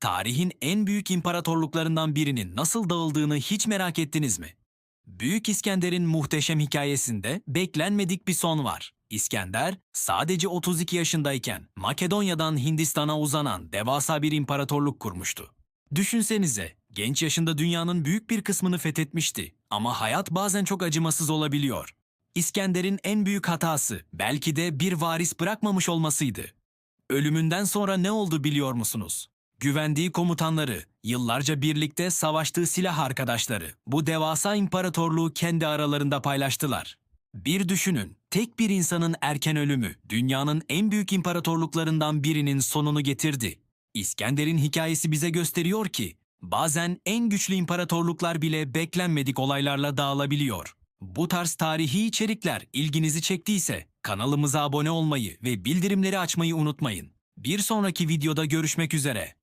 Tarihin en büyük imparatorluklarından birinin nasıl dağıldığını hiç merak ettiniz mi? Büyük İskender'in muhteşem hikayesinde beklenmedik bir son var. İskender sadece 32 yaşındayken Makedonya'dan Hindistan'a uzanan devasa bir imparatorluk kurmuştu. Düşünsenize, genç yaşında dünyanın büyük bir kısmını fethetmişti ama hayat bazen çok acımasız olabiliyor. İskender'in en büyük hatası belki de bir varis bırakmamış olmasıydı. Ölümünden sonra ne oldu biliyor musunuz? Güvendiği komutanları, yıllarca birlikte savaştığı silah arkadaşları bu devasa imparatorluğu kendi aralarında paylaştılar. Bir düşünün, tek bir insanın erken ölümü dünyanın en büyük imparatorluklarından birinin sonunu getirdi. İskender'in hikayesi bize gösteriyor ki bazen en güçlü imparatorluklar bile beklenmedik olaylarla dağılabiliyor. Bu tarz tarihi içerikler ilginizi çektiyse kanalımıza abone olmayı ve bildirimleri açmayı unutmayın. Bir sonraki videoda görüşmek üzere.